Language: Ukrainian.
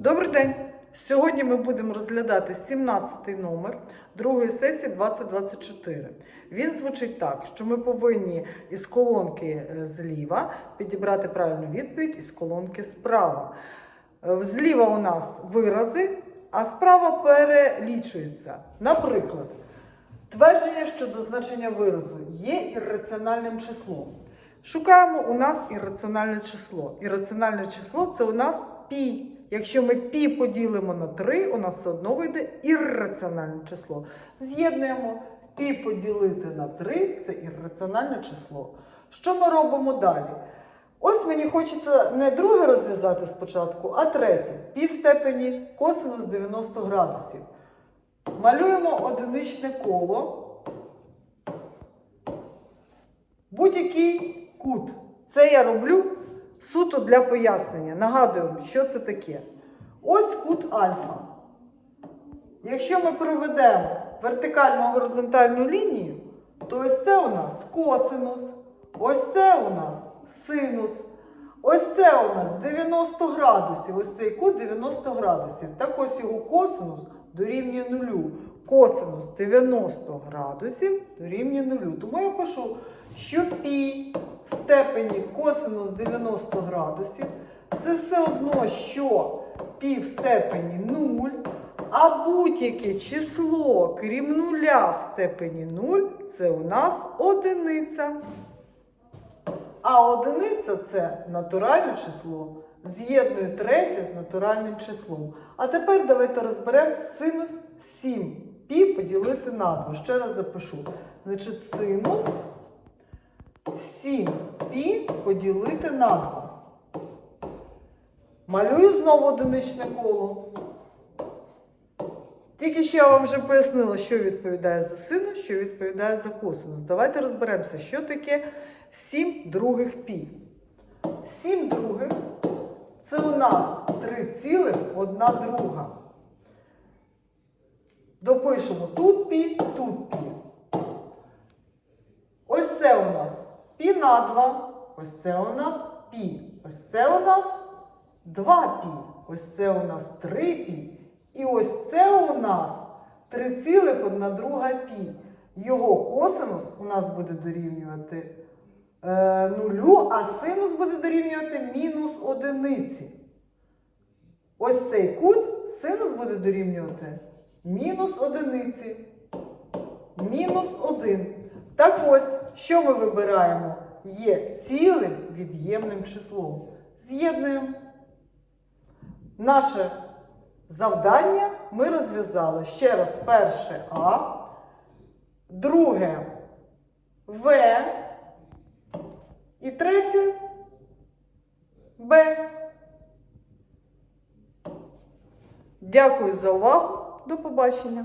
Добрий день! Сьогодні ми будемо розглядати 17-й номер другої сесії 2024. Він звучить так, що ми повинні із колонки е, зліва підібрати правильну відповідь із колонки справа. Е, Зліва у нас вирази, а справа перелічується. Наприклад, твердження щодо значення виразу є ірраціональним числом. Шукаємо у нас ірраціональне число. Ірраціональне число це у нас пі. Якщо ми пі поділимо на 3, у нас все одно вийде ірраціональне число. З'єднуємо пі поділити на 3 це ірраціональне число. Що ми робимо далі? Ось мені хочеться не друге розв'язати спочатку, а третє. Пі в степені косинус 90 градусів. Малюємо одиничне коло. Будь-який кут. Це я роблю суто для пояснення. Нагадую, що це таке. Ось кут альфа. Якщо ми проведемо вертикальну горизонтальну лінію, то ось це у нас косинус, ось це у нас синус, ось це у нас 90 градусів. Ось цей кут 90 градусів. Так ось його косинус дорівнює нулю. Косинус 90 градусів дорівнює нулю. Тому я пишу, що пі в степені косинус 90 градусів це все одно, що пі в степені 0, а будь-яке число, крім нуля в степені 0, це у нас одиниця. А одиниця це натуральне число. З'єднує третє з натуральним числом. А тепер давайте розберемо синус 7 пі поділити на 2. Ще раз запишу. Значить, синус 7 пі поділити на 2. Малюю знову одиничне коло. Тільки що я вам вже пояснила, що відповідає за синус, що відповідає за косинус. Давайте розберемося, що таке 7 других пі. 7 других це у нас 3 цілих одна друга. Допишемо тут пі, тут пі. Ось це у нас пі на 2, ось це у нас пі. Ось це у нас 2 пі. Ось це у нас 3 пі. І ось це у нас 3,1 друга пі. Його косинус у нас буде дорівнювати е, нулю, а синус буде дорівнювати мінус одиниці. Ось цей кут синус буде дорівнювати мінус одиниці. Мінус 1. Так ось, що ми вибираємо? Є цілим від'ємним числом. З'єднуємо. Наше завдання ми розв'язали ще раз перше А, друге В і третє Б. Дякую за увагу. До побачення.